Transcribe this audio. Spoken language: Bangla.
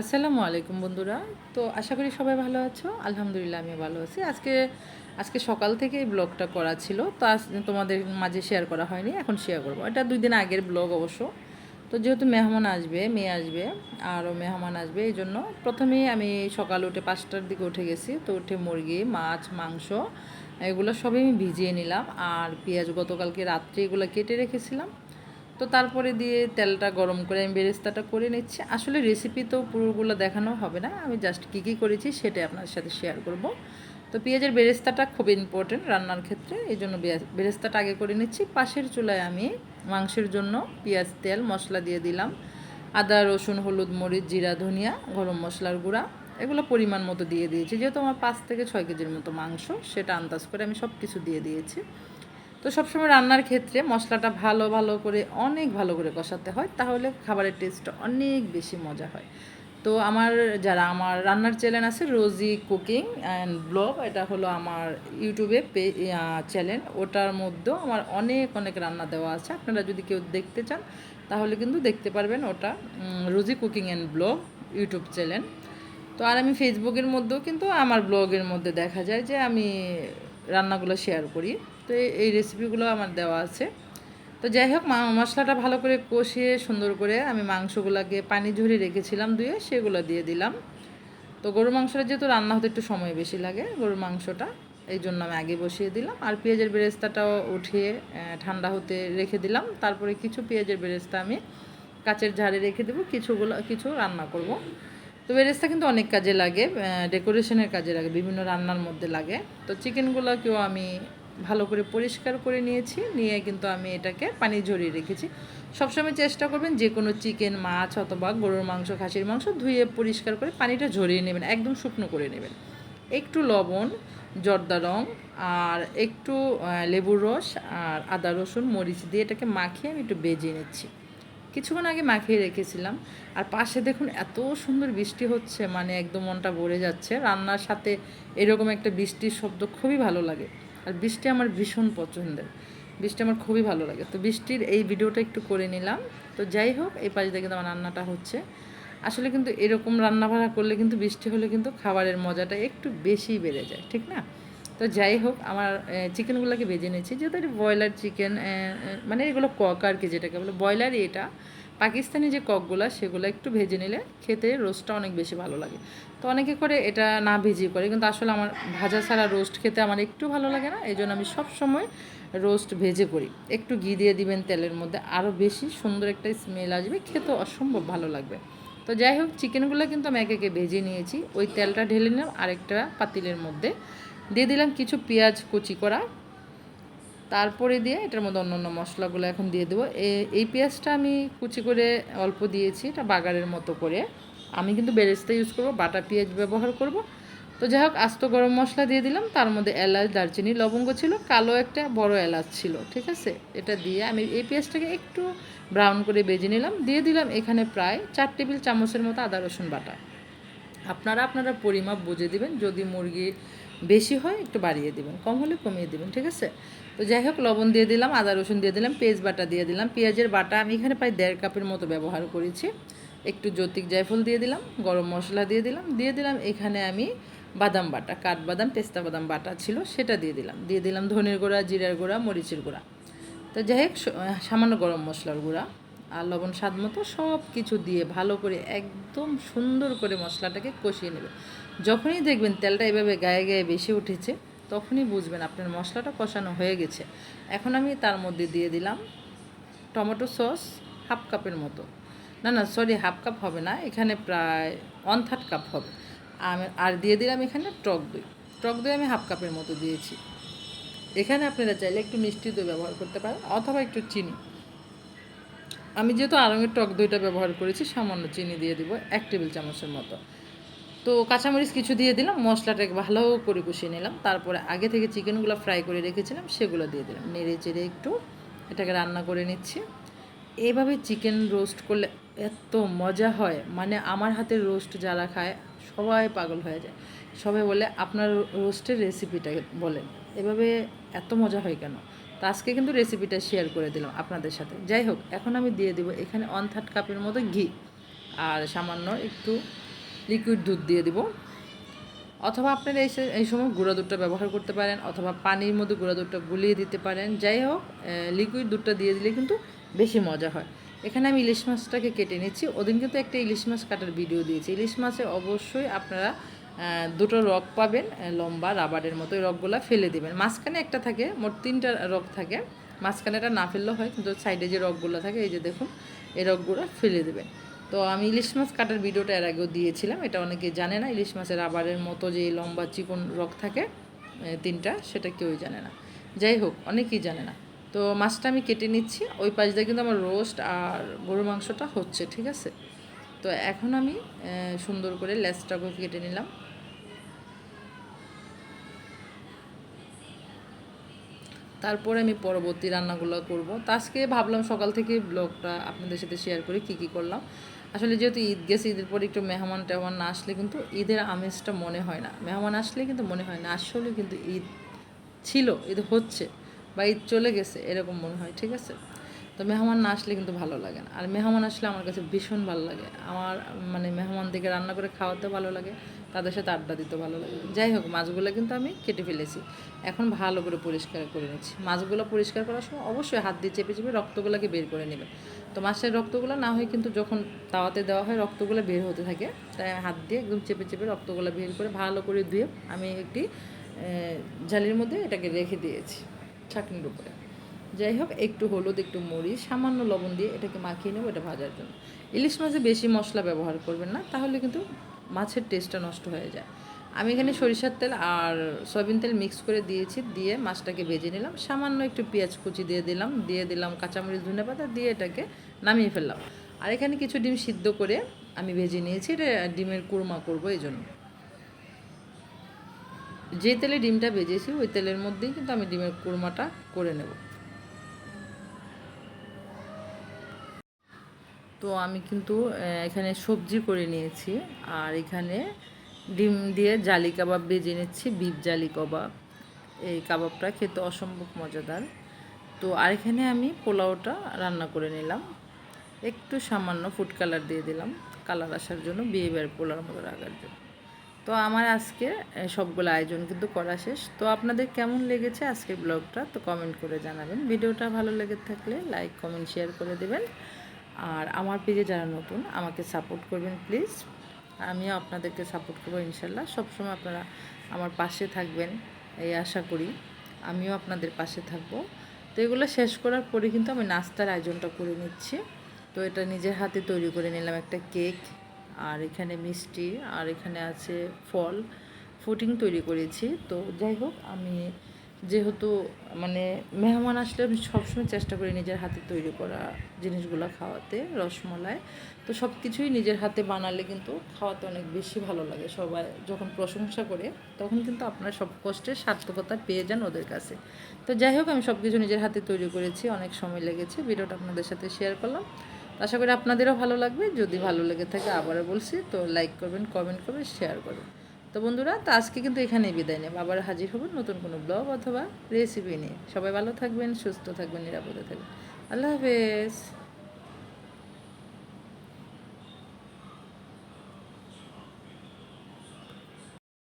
আসসালামু আলাইকুম বন্ধুরা। তো আশা করি সবাই ভালো আছো। আলহামদুলিল্লাহ আমি ভালো আছি। আজকে আজকে সকাল থেকে এই ব্লগটা করা ছিল। তো তোমাদের মাঝে শেয়ার করা হয়নি। এখন শেয়ার করব। এটা দুই দিন আগের ব্লগ অবশ্য। তো যেহেতু মেহমান আসবে, মেয়ে আসবে, আরও মেহমান আসবে, এই জন্য প্রথমেই আমি সকাল উঠে পাঁচটার দিকে উঠে গেছি। তো উঠে মুরগি, মাছ, মাংস, এগুলো সবই আমি ভিজিয়ে নিলাম। আর পেঁয়াজ গতকালকে রাত্রে এগুলো কেটে রেখেছিলাম। তো তারপরে দিয়ে তেলটা গরম করে আমি বেরেস্তাটা করে নিচ্ছি। আসলে রেসিপি তো পুরোগুলো দেখানো হবে না, আমি জাস্ট কী কী করেছি সেটাই আপনার সাথে শেয়ার করব। তো পেঁয়াজের বেরেস্তাটা খুব ইম্পর্টেন্ট রান্নার ক্ষেত্রে, এই জন্য বেরেস্তাটা আগে করে নিচ্ছি। পাশের চুলায় আমি মাংসের জন্য পেঁয়াজ, তেল, মশলা দিয়ে দিলাম। আদা, রসুন, হলুদ, মরিচ, জিরা, ধনিয়া, গরম মশলার গুঁড়া, এগুলো পরিমাণ মতো দিয়ে দিয়েছি। যেহেতু আমার পাঁচ থেকে ছয় কেজির মতো মাংস, সেটা আন্দাজ করে আমি সব কিছু দিয়ে দিয়েছি। তো সবসময় রান্নার ক্ষেত্রে মশলাটা ভালো ভালো করে, অনেক ভালো করে কষাতে হয়, তাহলে খাবারের টেস্টটা অনেক বেশি মজা হয়। তো আমার যারা, আমার রান্নার চ্যানেল আছে রোজি কুকিং অ্যান্ড ব্লগ, এটা হলো আমার ইউটিউবে পে চ্যানেল ওটার মধ্যেও আমার অনেক অনেক রান্না দেওয়া আছে। আপনারা যদি কেউ দেখতে চান, তাহলে কিন্তু দেখতে পারবেন ওটা Rosie cooking and blog YouTube channel তো আর আমি ফেসবুকের মধ্যেও কিন্তু আমার ব্লগের মধ্যে দেখা যায় যে আমি রান্নাগুলো শেয়ার করি। তো এই রেসিপিগুলো আমার দেওয়া আছে। তো যাই হোক, মা, মশলাটা ভালো করে কষিয়ে সুন্দর করে আমি মাংসগুলোকে পানি ঝরিয়ে রেখেছিলাম ধুয়ে, সেগুলো দিয়ে দিলাম। তো গরুর মাংসটা যেহেতু রান্না হতে একটু সময় বেশি লাগে গরুর মাংসটা, এই জন্য আমি আগে বসিয়ে দিলাম। আর পেঁয়াজের বেরেস্তাটাও উঠিয়ে ঠান্ডা হতে রেখে দিলাম। তারপরে কিছু পেঁয়াজের বেরেস্তা আমি কাচের ঝাড়ে রেখে দেবো, কিছুগুলো, কিছু রান্না করব। তো বেরেস্তা কিন্তু অনেক কাজে লাগে ডেকোরেশনের কাজে লাগে, বিভিন্ন রান্নার মধ্যে লাগে। তো চিকেনগুলোকেও আমি ভালো করে পরিষ্কার করে নিয়েছি, নিয়ে কিন্তু আমি এটাকে পানি ঝরিয়ে রেখেছি। সবসময় চেষ্টা করবেন যে কোনো চিকেন, মাছ অথবা গরুর মাংস, খাসির মাংস ধুয়ে পরিষ্কার করে পানিটা ঝরিয়ে নেবেন, একদম শুকনো করে নেবেন। একটু লবণ, জর্দা রং আর একটু লেবুর রস আর আদা, রসুন, মরিচ দিয়ে এটাকে মাখিয়ে আমি একটু বেজিয়ে নিচ্ছি। কিছুক্ষণ আগে মাখিয়ে রেখেছিলাম আর পাশে দেখুন এত সুন্দর বৃষ্টি হচ্ছে মানে একদম মনটা ভরে যাচ্ছে। রান্নার সাথে এরকম একটা বৃষ্টির শব্দ খুবই ভালো লাগে। আর বৃষ্টি আমার ভীষণ পছন্দের। বৃষ্টি আমার খুবই ভালো লাগে। তো বৃষ্টির এই ভিডিওটা একটু করে নিলাম। তো যাই হোক, এই পাশে কিন্তু আমার রান্নাটা হচ্ছে। আসলে কিন্তু এরকম রান্না ভাড়া করলে কিন্তু বৃষ্টি হলে কিন্তু খাবারের মজাটা একটু বেশি বেড়ে যায়, ঠিক না? তো যাই হোক, আমার চিকেনগুলোকে বেজে নিয়েছি। যেহেতু ব্রয়লার চিকেন মানে এগুলো কক আর কি যেটাকে বলে, ব্রয়লারই এটা। পাকিস্তানি যে ককগুলো সেগুলো একটু ভেজে নিলে খেতে রোস্টটা অনেক বেশি ভালো লাগে। তো অনেকে করে এটা না ভেজে করে, কিন্তু আসলে আমার ভাজা ছাড়া রোস্ট খেতে আমার একটু ভালো লাগে না, এই জন্য আমি সব সময় রোস্ট ভেজে করি। একটু ঘি দিয়ে দিবেন তেলের মধ্যে আরও বেশি সুন্দর একটা স্মেল আসবে খেতে অসম্ভব ভালো লাগবে। তো যাই হোক চিকেনগুলো কিন্তু আমি একে একে ভেজে নিয়েছি, ওই তেলটা ঢেলে নিলাম, আরেকটা পাতিলের মধ্যে। দিয়ে দিলাম কিছু পেঁয়াজ কুচি করা তারপরে দিয়ে এটার মধ্যে অন্য অন্য মশলাগুলো এখন দিয়ে দেবো। এই পেঁয়াজটা আমি কুচি করে অল্প দিয়েছি, এটা বাগারের মতো করে। আমি কিন্তু বেরেস্তা ইউজ করব, বাটা পেঁয়াজ ব্যবহার করব। তো যাই হোক, আস্ত গরম মশলা দিয়ে দিলাম। তার মধ্যে এলাচ, দারচিনি, লবঙ্গ ছিল, কালো একটা বড় এলাচ ছিল, ঠিক আছে? এটা দিয়ে আমি এই পেঁয়াজটাকে একটু ব্রাউন করে বেজে নিলাম। দিয়ে দিলাম এখানে প্রায় চার টেবিল চামচের মতো আদা রসুন বাটা। আপনারা আপনারা পরিমাপ বুঝে দিবেন। যদি মুরগি বেশি হয়, একটু বাড়িয়ে দিবেন। কম হলে কমিয়ে দিবেন, ঠিক আছে? তো যাই হোক, লবণ দিয়ে দিলাম, আদা, রসুন দিয়ে দিলাম, পেঁয়াজ বাটা দিয়ে দিলাম। পেঁয়াজের বাটা আমি এখানে প্রায় দেড় কাপের মতো ব্যবহার করেছি। একটু জ্যোতিক জায়ফল দিয়ে দিলাম, গরম মশলা দিয়ে দিলাম দিয়ে দিলাম এখানে আমি বাদাম বাটা, কাঠবাদাম, পেস্তা বাদাম বাটা ছিল, সেটা দিয়ে দিলাম। দিয়ে দিলাম ধনের গুঁড়া, জিরার গুঁড়া, মরিচের গুঁড়া। তো যাই হোক সামান্য গরম মশলার গুঁড়া আর লবণ স্বাদ মতো সব কিছু দিয়ে ভালো করে একদম সুন্দর করে মশলাটাকে কষিয়ে নেবে। যখনই দেখবেন তেলটা এভাবে গায়ে গায়ে বেশি উঠেছে, তখনই বুঝবেন আপনার মশলাটা কষানো হয়ে গেছে। এখন আমি তার মধ্যে দিয়ে দিলাম টমেটো সস হাফ কাপের মতো। না না, সরি, হাফ কাপ হবে না, এখানে প্রায় ওয়ান থার্ড কাপ হবে। আর দিয়ে দিলাম এখানে টক দই। টক দই আমি হাফ কাপের মতো দিয়েছি। এখানে আপনারা চাইলে একটু মিষ্টি দই ব্যবহার করতে পারেন, অথবা একটু চিনি। আমি যেহেতু আরঙের টক দইটা ব্যবহার করেছি, সামান্য চিনি দিয়ে দিব, এক টেবিল চামচের মতো। তো কাঁচামরিচ কিছু দিয়ে দিলাম মশলাটাকে ভালো করে কষিয়ে নিলাম, তারপরে আগে থেকে চিকেনগুলো ফ্রাই করে রেখেছিলাম, সেগুলো দিয়ে দিলাম, নেড়ে চেড়ে একটু এটাকে রান্না করে নিচ্ছি। এইভাবে চিকেন রোস্ট করলে এত মজা হয় মানে আমার হাতের রোস্ট যারা খায় সবাই পাগল হয়ে যায়। সবাই বলে, আপনার রোস্টের রেসিপিটা বলেন। এভাবে এত মজা হয় কেন? তো আজকে কিন্তু রেসিপিটা শেয়ার করে দিলাম আপনাদের সাথে। যাই হোক, এখন আমি দিয়ে দিব এখানে ওয়ান থার্ড কাপের মতো ঘি, আর সামান্য একটু লিকুইড দুধ দিয়ে দিব। অথবা আপনারা এই এই সময় গুঁড়া দুধটা ব্যবহার করতে পারেন, অথবা পানির মধ্যে গুঁড়া দুধটা গুলিয়ে দিতে পারেন। যাই হোক লিকুইড দুধটা দিয়ে দিলে কিন্তু বেশি মজা হয়। এখানে আমি ইলিশ মাছটাকে কেটে নিচ্ছি। ওদিন কিন্তু একটা ইলিশ মাছ কাটার ভিডিও দিয়েছি। ইলিশ মাছে অবশ্যই আপনারা দুটো রক পাবেন লম্বা রাবারের মতো। এই রকগুলো ফেলে দেবেন। মাঝখানে একটা থাকে, মোট তিনটা রক থাকে। মাঝখানেটা না ফেললেও হয়, কিন্তু সাইডে যে রকগুলো থাকে, এই যে দেখুন, এই রকগুলো ফেলে দেবেন। তো আমি ইলিশ মাছ কাটার ভিডিওটা এর আগেও দিয়েছিলাম, এটা অনেকে জানে না, ইলিশ মাছের রাবারের মতো যে লম্বা চিকন রক থাকে তিনটা, সেটা কেউই জানে না। যাই হোক, অনেকেই জানে না। তো মাছটা আমি কেটে নিচ্ছি, ওই পাশ দিয়ে কিন্তু আমার রোস্ট আর গরুর মাংসটা হচ্ছে, ঠিক আছে? তো এখন আমি সুন্দর করে লেসটাকে কেটে নিলাম। তারপরে আমি পরবর্তী রান্নাগুলো করব। তো আজকে ভাবলাম সকাল থেকে ব্লগটা আপনাদের সাথে শেয়ার করি কী কী করলাম। আসলে যেহেতু ঈদ গেছে, ঈদের পরে একটু মেহমান টেহমান না আসলে কিন্তু ঈদের আমেজটা মনে হয় না। মেহমান আসলে কিন্তু মনে হয় না, আসলে কিন্তু ঈদ ছিল, ঈদ হচ্ছে বা ঈদ চলে গেছে এরকম মনে হয়, ঠিক আছে? তো মেহমান না আসলে কিন্তু ভালো লাগে না। আর মেহমান আসলে আমার কাছে ভীষণ ভালো লাগে। আমার মানে মেহমানদেরকে রান্না করে খাওয়াতে ভালো লাগে। তাদের সাথে আড্ডা দিতে ভালো লাগে। যাই হোক, মাছগুলো কিন্তু আমি কেটে ফেলেছি। এখন ভালো করে পরিষ্কার করে নিচ্ছি। মাছগুলো পরিষ্কার করার সময় অবশ্যই হাত দিয়ে চেপে চেপে রক্তগুলোকে বের করে নেবে তো মাছের রক্তগুলো না হয় কিন্তু যখন তাওয়াতে দেওয়া হয়, রক্তগুলো বের হতে থাকে। তাই হাত দিয়ে একদম চেপে চেপে রক্তগুলো বের করে ভালো করে ধুয়ে আমি একটি জালির মধ্যে এটাকে রেখে দিয়েছি ছাকনির উপরে। যাই হোক, একটু হলুদ, একটু মরিচ, সামান্য লবণ দিয়ে এটাকে মাখিয়ে নেব এটা ভাজার জন্য। ইলিশ মাছে বেশি মশলা ব্যবহার করবেন না, তাহলে কিন্তু মাছের টেস্টটা নষ্ট হয়ে যায়। আমি এখানে সরিষার তেল আর সয়াবিন তেল মিক্স করে দিয়েছি, দিয়ে মাছটাকে ভেজে নিলাম। সামান্য একটু পেঁয়াজ কুচি দিয়ে দিলাম দিয়ে দিলাম কাঁচামরিচ, ধনে পাতা, দিয়ে এটাকে নামিয়ে ফেললাম। আর এখানে কিছু ডিম সিদ্ধ করে আমি ভেজে নিয়েছি, এটা ডিমের কুরমা করব এই জন্য। যে তেলে ডিমটা ভেজেছি, ওই তেলের মধ্যেই কিন্তু আমি ডিমের কুরমাটা করে নেব। তো আমি কিন্তু এখানে সবজি করে নিয়েছি। আর এখানে ডিম দিয়ে জালি কাবাব বেজে নিচ্ছি, বিফ জালি কাবাব। এই কাবাবটা খেতে অসম্ভব মজাদার। তো আর এখানে আমি পোলাওটা রান্না করে নিলাম। একটু সামান্য ফুড কালার দিয়ে দিলাম। কালার আসার জন্য বাড়ি পোলার মতো রাখার জন্য। তো আমার আজকে সবগুলো আয়োজন কিন্তু করা শেষ। তো আপনাদের কেমন লেগেছে আজকের ব্লগটা? তো কমেন্ট করে জানাবেন। ভিডিওটা ভালো লেগে থাকলে লাইক কমেন্ট শেয়ার করে দেবেন। আর আমার পেজে যারা নতুন, আমাকে সাপোর্ট করবেন প্লিজ আমিও আপনাদেরকে সাপোর্ট করব ইনশাল্লাহ। সবসময় আপনারা আমার পাশে থাকবেন, এই আশা করি। আমিও আপনাদের পাশে থাকব। তো এগুলো শেষ করার পরে কিন্তু আমি নাস্তার আয়োজনটা করে নিচ্ছি। তো এটা নিজের হাতে তৈরি করে নিলাম একটা কেক আর এখানে মিষ্টি, আর এখানে আছে ফল। ফুডিং তৈরি করেছি। তো যাই হোক, আমি যেহেতু মানে মেহমান আসলে আমি সবসময় চেষ্টা করি নিজের হাতে তৈরি করা জিনিসগুলো খাওয়াতে, রসমলাই। তো সব কিছুই নিজের হাতে বানালে কিন্তু খাওয়াতে অনেক বেশি ভালো লাগে। সবাই যখন প্রশংসা করে, তখন কিন্তু আপনার সব কষ্টের সার্থকতা পেয়ে যান ওদের কাছে। তো যাই হোক, আমি সব কিছু নিজের হাতে তৈরি করেছি, অনেক সময় লেগেছে। ভিডিওটা আপনাদের সাথে শেয়ার করলাম। আশা করি আপনাদেরও ভালো লাগবে। যদি ভালো লেগে থাকে, আবারও বলছি, তো লাইক করবেন, কমেন্ট করবেন, শেয়ার করবেন। তো বন্ধুরা, তো আজকে কিন্তু এখানেই বিদায় নেব। আবার হাজির হব নতুন কোনো ব্লগ অথবা রেসিপি নিয়ে। সবাই ভালো থাকবেন, সুস্থ থাকবেন, নিরাপদে থাকবেন। আল্লাহ হাফেজ।